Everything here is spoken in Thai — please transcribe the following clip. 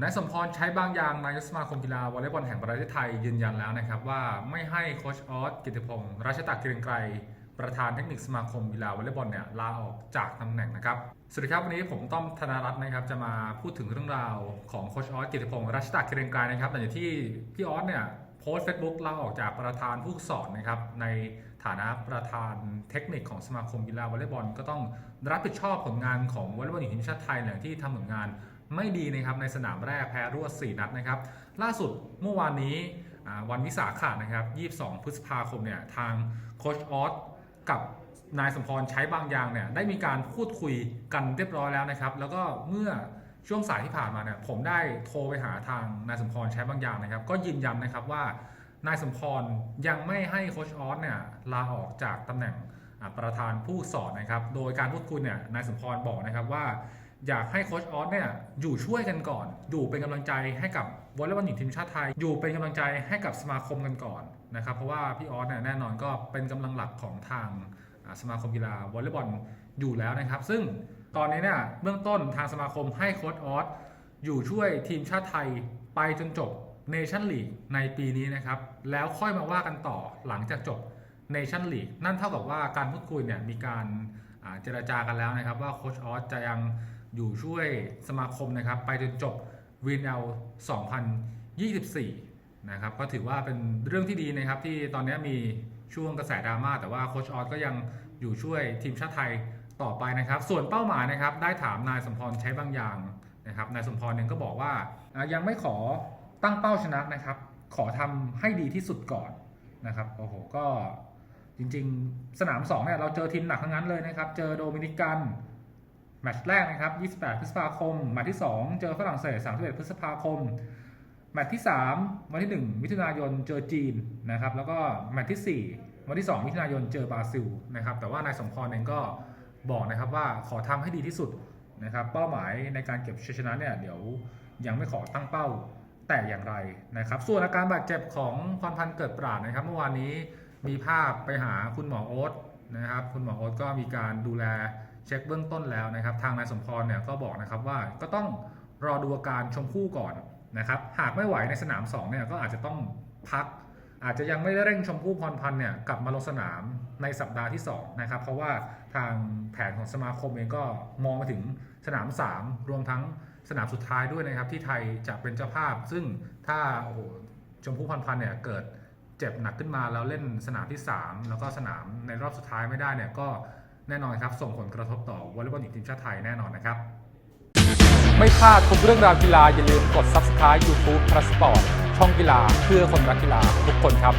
นายสมพรใช้บางอย่างนายกสมาคมกีฬาวอลเลย์บอลแห่งประเทศไทยยืนยันแล้วนะครับว่าไม่ให้โคชออสกิติพงศ์ราชตะเกรียงไกรประธานเทคนิคสมาคมกีฬาวอลเลย์บอลเนี่ยลาออกจากตำแหน่งนะครับ สวัสดีครับวันนี้ผมต้อมธนรัตน์นะครับจะมาพูดถึงเรื่องราวของโคชออสกิติพงศ์ราชตะเกรียงไกรนะครับหลังจากที่พี่ออสเนี่ยโพสต์เฟซบุ๊กลาออกจากประธานผู้สอนนะครับในฐานะประธานเทคนิคของสมาคมกีฬาวอลเลย์บอลก็ต้องรับผิดชอบผลงานของวอลเลย์บอลหญิงทีมชาติไทยหลังที่ทำผลงาน ไม่ดีนะครับในสนามแรกแพ้รวด 4 นัดนะครับ ล่าสุดเมื่อวานนี้วันวิสาขะนะครับ 22 พฤษภาคมเนี่ยทางโคชออสกับนายสมพรใช้บางอย่างเนี่ยได้มีการพูดคุยกันเรียบร้อยแล้วนะครับ แล้วก็เมื่อช่วงสายที่ผ่านมาเนี่ยผมได้โทรไปหาทางนายสมพรใช้บางอย่างนะครับ ก็ยืนยันนะครับว่านายสมพรยังไม่ให้โคชออสเนี่ยลาออกจากตำแหน่งประธานผู้สอนนะครับ โดยการพูดคุยเนี่ยนายสมพรบอกนะครับว่า อยากให้โค้ชออสเนี่ยอยู่ช่วยกันก่อน อยู่เป็นกำลังใจให้กับวอลเลย์บอลหญิงทีมชาติไทย อยู่เป็นกำลังใจให้กับสมาคมกันก่อนนะครับเพราะว่าพี่ออสเนี่ยแน่นอนก็เป็นกำลังหลักของทางสมาคมกีฬาวอลเลย์บอลอยู่แล้วนะครับ ซึ่งตอนนี้เนี่ยเบื้องต้นทางสมาคมให้โค้ชออสอยู่ช่วยทีมชาติไทยไปจนจบเนชั่นลีกในปีนี้นะครับ แล้วค่อยมาว่ากันต่อหลังจากจบเนชั่นลีกนั่นเท่ากับว่าการพูดคุยเนี่ยมีการเจรจากันแล้วนะครับ ว่าโค้ชออสจะยัง อยู่ช่วยสมาคมนะครับ ไปจนจบ VNL 2024 นะครับ ก็ถือว่าเป็นเรื่องที่ดีนะครับ ที่ตอนนี้มีช่วงกระแสดราม่าแต่ว่าโคชออสก็ยังอยู่ช่วยทีมชาติไทยต่อไปนะครับ ส่วนเป้าหมายนะครับ ได้ถามนายสมพรใช้บางอย่างนะครับนายสมพรเองก็บอกว่ายังไม่ขอตั้งเป้าชนะนะครับ ขอทำให้ดีที่สุดก่อนนะครับโอ้โหก็จริงๆ สนาม2เนี่ยเราเจอทีมหนักทั้งนั้นเลยนะครับ เจอโดมินิกัน แมตช์แรกนะครับ 28 พฤษภาคม แมตช์ที่ 2 เจอฝรั่งเศส 31 พฤษภาคม แมตช์ที่ 3 วันที่ 1 มิถุนายน เจอจีนนะครับ แล้วก็แมตช์ที่ 4 วันที่ 2 มิถุนายน เจอบราซิลนะครับ แต่ว่านายสมพรเองก็บอกนะครับว่าขอทำให้ดีที่สุดนะครับ เป้าหมายในการเก็บชัยชนะเนี่ยเดี๋ยวยังไม่ขอตั้งเป้าแต่อย่างไรนะครับ ส่วนอาการบาดเจ็บของพรพันธ์เกิดปราดนะครับ เมื่อวานนี้มีภาพไปหาคุณหมอโอ๊ตนะครับ คุณหมอโอ๊ตก็มีการดูแล เช็คเบื้องต้นแล้วนะครับ ทางนายสมพรเนี่ยก็บอกนะครับว่าก็ต้องรอดูอาการชมพู่ก่อนนะครับ หากไม่ไหวในสนาม2เนี่ยก็อาจจะต้องพัก อาจจะยังไม่ได้เร่งชมพู่พรพันธ์เนี่ยกลับมาลงสนามในสัปดาห์ที่2นะครับ เพราะว่าทางแผนของสมาคมเองก็มองมาถึงสนาม 3 รวมทั้งสนามสุดท้ายด้วยนะครับ ที่ไทยจะเป็นเจ้าภาพ ซึ่งถ้าโอ้โหชมพู่พรพันธ์เนี่ยเกิดเจ็บหนักขึ้นมาแล้วเล่นสนามที่ 3 แล้วก็สนามในรอบสุดท้ายไม่ได้เนี่ยก็ แน่นอนครับ ส่งผลกระทบต่อวอลเลย์บอลหญิงทีมชาติไทยแน่นอนนะครับ ไม่พลาดทุกเรื่องราวกีฬาอย่าลืมกด Subscribe YouTube p l u s Sport ช่องกีฬาเพื่อคนรักกีฬาทุกคนครับ